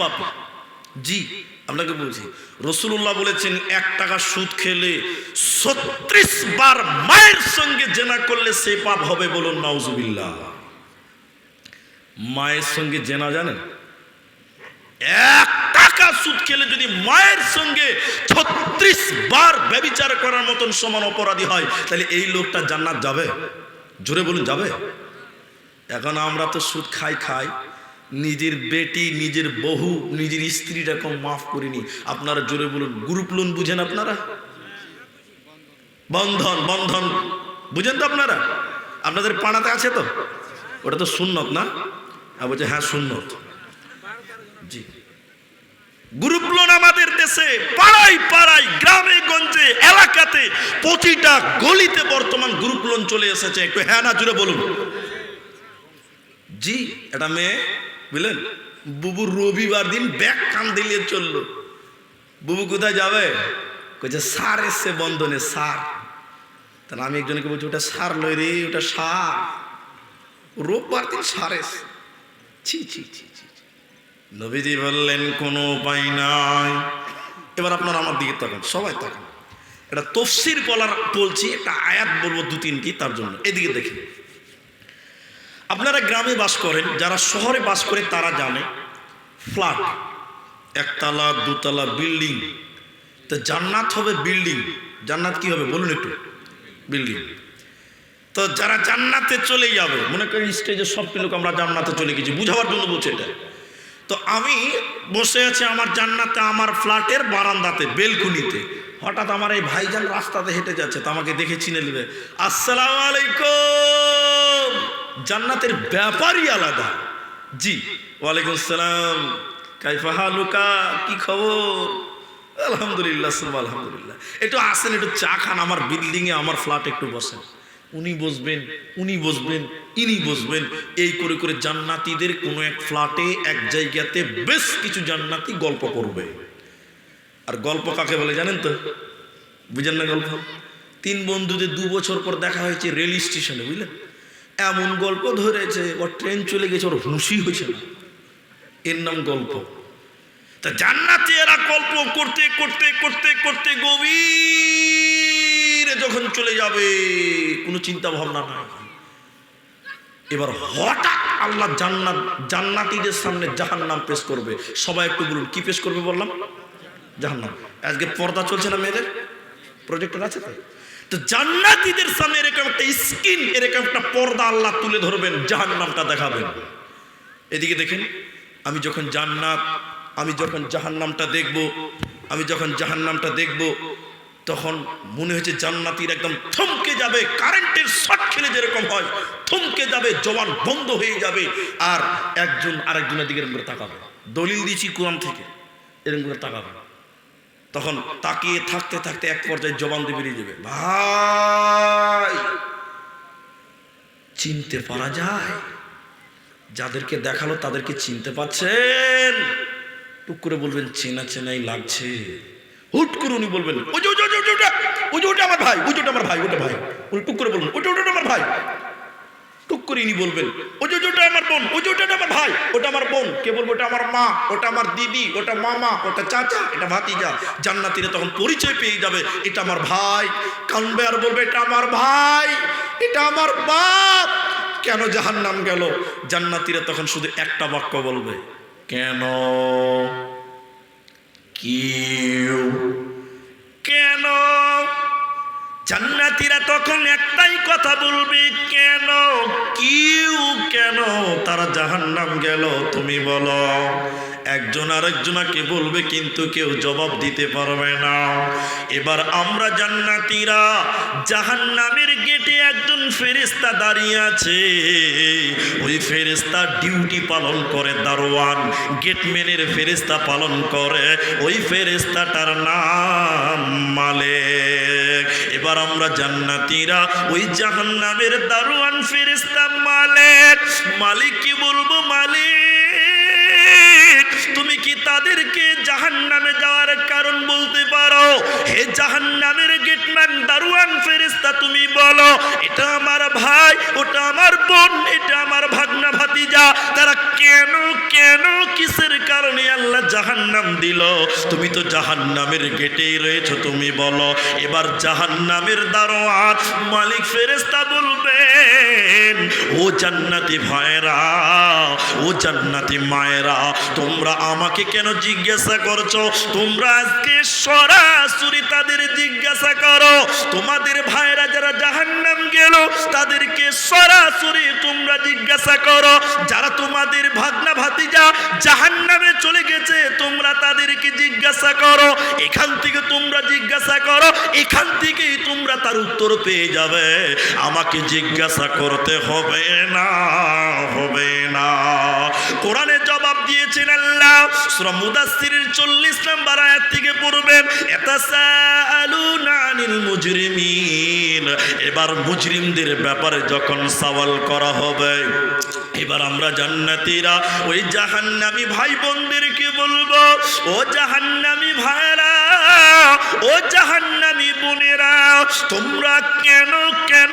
পাপি জি, আপনাকে বলছি রসুল্লাহ বলেছেন, এক টাকা সুদ খেলে ছত্রিশ বার মায়ের সঙ্গে জেনা করলে সে পাপ হবে বলুন, নাউজুবিল্লাহ। মায়ের সঙ্গে জেনা জানেন? এক টাকা সুদ খেলে যদি মায়ের সঙ্গে ছত্রিশ বার ব্যবিচার করার মতন সমান অপরাধী হয়, তাহলে এই লোকটা জান্নাত যাবে? জোরে বলুন, যাবে? এখন আমরা তো সুদ খাই খাই। নিজের বেটি, নিজের বহু নিজের স্ত্রীটাকে মাফ করিনি আপনারা জোরে বলুন, গ্রুপ লোন বুঝেন আপনারা? বন্ধন বন্ধন, বুঝেন তো আপনারা? আপনাদের পাড়াতে আছে তো? ওটা তো সুন্নত না? আর বলছে হ্যাঁ সুন্নত। জি। গ্রুপ লোন আমাদের দেশে পাড়ায় পাড়ায়, গ্রামে, গঞ্জে, এলাকাতে প্রতিটা গলিতে বর্তমান গ্রুপ লোন চলে এসেছে। একটু হ্যাঁ না জুড়ে বলুন। জি এটা মেয়ে বুঝলেন? বুবু রবিবার দিন ব্যাগ কান দিলিয়ে চলল। বুবু কোথায় যাবে? কইছে সার এসছে বন্ধনে সার তাহলে আমি একজনকে বলছি, ওটা সার লই রে, ওটা সার রোববার দিন সার এসছে। ছি ছি ছি ছি। নবীজি বললেন, কোনো উপায় নাই। এবার আপনারা আমার দিকে তাকান, সবাই তাকান। এটা তফসির বলার বলছি, একটা আয়াত বলব দু তিনটি তার জন্য। এদিকে দেখি আপনারা গ্রামে বাস করেন, যারা শহরে বাস করে তারা জানে, ফ্ল্যাট, একতলা, দুতলা বিল্ডিং। তো জান্নাত হবে বিল্ডিং। জান্নাত কি হবে? বলুন একটু। বিল্ডিং। তো যারা জান্নাতে চলে যাবে, মনে করেন স্টেজে সব লোক আমরা জান্নাতে চলে গেছি, বুঝাবার জন্য বলছে এটা। তো আমি বসে আছি আমার জান্নাতে, আমার ফ্ল্যাটের বারান্দাতে, বেলকুনিতে। হঠাৎ আমার এই ভাইজান রাস্তাতে হেঁটে যাচ্ছে, তো আমাকে দেখে চিনে নেবে। আসসালামু আলাইকুম। জান্নাতের ব্যাপারই আলাদা। জি, ওয়ালাইকুম আসসালাম। কাইফা হালুকা, কি খবর? আলহামদুলিল্লাহ সালাম আলহামদুলিল্লাহ। একটু আসেন, একটু চা খান, আমার বিল্ডিংয়ে আমার ফ্ল্যাট একটু বসেন। উনি বসবেন উনি বসবেন, ইনি বসবেন। এই করে করে জান্নাতীদের কোনো এক ফ্ল্যাটে এক জায়গাতে বেশ কিছু জান্নাতি গল্প করবে। আর গল্প কাকে বলে জানেন তো? বুঝেন না গল্প? তিন বন্ধুদের দু বছর পর দেখা হয়েছে রেল স্টেশনে, বুঝলেন? এমন গল্প ধরেছে, ওর ট্রেন চলে গেছে, ওর হুঁশি হয়েছে না। এর নাম গল্প। তা জান্নাতে এরা গল্প করতে করতে করতে করতে গভীরে যখন চলে যাবে, কোনো চিন্তা ভাবনা নাই। এবার হঠাৎ আল্লাহ জান্নাত, জান্নাতীদের সামনে জাহান্নাম পেশ করবে। সবাই একটু বলুন, কি পেশ করবে বললাম? জাহান্নাম। আজকে পর্দা চলছে না মেয়েদের? প্রজেক্টর আছে তো? তো জান্নাতীদের সামনে এরকম একটা স্কিন, এরকম একটা পর্দা আল্লাহ তুলে ধরবেন, জাহান্নামটা দেখাবেন। এদিকে দেখেন, আমি যখন জান্নাত, আমি যখন জাহান্নামটা দেখব, আমি যখন জাহান্নামটা দেখব, তখন মনে হয়েছে জান্নাতির একদম থমকে যাবে, কারেন্টের শট খেলে যেরকম হয়, থমকে যাবে, জবান বন্ধ হয়ে যাবে, আর একজন আরেকজনের দিকে এরকম করে তাকাবে। দলিল দিয়েছি কোরআন থেকে, এরকম করে তাকাবে। তখন তাকিয়ে থাকতে থাকতে এক পর্যায়ে জবান দিয়ে বেরিয়ে যাবে ভাই চিনতে পারা যায় যাদেরকে দেখাল তাদেরকে চিনতে পাচ্ছেন টুক করে বলবেন চেনা চেনাই লাগছে হুট করে উনি বলবেন ওই যে ওটা আমার ভাই ওই যে ওটা আমার ভাই ওটা ভাই উনি টুক করে বলবেন ওটা ওটা আমার ভাই টুক করে ইনি বলবেন, ওই যে ওটা আমার বোন, ওই যে ওটা আমার ভাই ওটা আমার বোন, কে বলব ওটা আমার মা ওটা আমার দিদি ওটা মামা ওটা চাচা, এটা ভাতিজা। জান্নাতিরা তখন পরিচয় পেয়ে যাবে, এটা আমার ভাই। কানবে আর বলবে, এটা আমার ভাই, এটা আমার বাপ। কেন জাহান্নাম গেল? জান্নাতিরা তখন শুধু একটা বাক্য বলবে, কেন কিউ জান্নাতিরা তখন একটাই কথা বলবে, কেন? কিউ কেন তারা জাহান্নাম গেল, তুমি বলো। একজন আরেকজনাকে বলবে, কিন্তু কেউ জবাব দিতে পারবে না। এবার আমরা জান্নাতিরা জাহান্নামের গেটে একজন ফেরেস্তা দাঁড়িয়ে আছে। ওই ফেরেস্তা ডিউটি পালন করে, দারোয়ান গেটম্যানের ফেরেস্তা পালন করে। ওই ফেরেস্তাটার নাম মালেক। এবার আমরা জান্নাতীরা ওই জাহান্নামের দারোয়ান ফেরেস্তা মালিক। মালিক কি বলব? মালিক, তুমি কি তাদেরকে জাহান্নামে যাওয়ার কারণ বলতে পারো? হে জাহান্নামের গেটম্যান, দারোয়ান ফেরেস্তা তুমি বলো, এটা আমার ভাই, ওটা আমার বোন, এটা আমার ভাগনা ভাতিজা, তারা কেন কেন কিসের জাহান্নাম দিল। তুমি তো জাহান্নামের গেটেই রয়েছো, তুমি বলো। এবার জাহান্নামের দারোয়ান মালিক ফেরেস্তা বলবেন, ও জান্নাতি ভাইরা ও জান্নাতি মায়েরা, তোমরা আমাকে কেন জিজ্ঞাসা করছ? তোমরা আজকে সরাসরি তাদের জিজ্ঞাসা করো। তোমাদের ভাইরা যারা জাহান্নাম গেল, তাদেরকে সরাসরি তোমরা জিজ্ঞাসা করো, যারা তোমাদের ভাগনা ভাতিজা জাহান্নামে চলে গেছে, তোমরা তাদেরকে জিজ্ঞাসা করো, এখান থেকে তোমরা জিজ্ঞাসা করো, এখান থেকেই তোমরা তার উত্তর পেয়ে যাবে। আমাকে জিজ্ঞাসা করতে হবে না হবে না। কোরআনে জবাব দিয়েছেন আল্লাহ। সূরা মুদাসসিরের 40 নম্বর আয়াত থেকে পড়বেন, এতাসাআলুনা আনিল মুজরিমিন। এবার মুজরিমদের ব্যাপারে যখন সওয়াল করা হবে, এবার আমরা জান্নাতীরা, ওই জাহান্নামী ভাই বোনদেরকে বলব, ও জাহান্নামী ভাইরা ও জাহান্নামী বোনেরা, তোমরা কেন কেন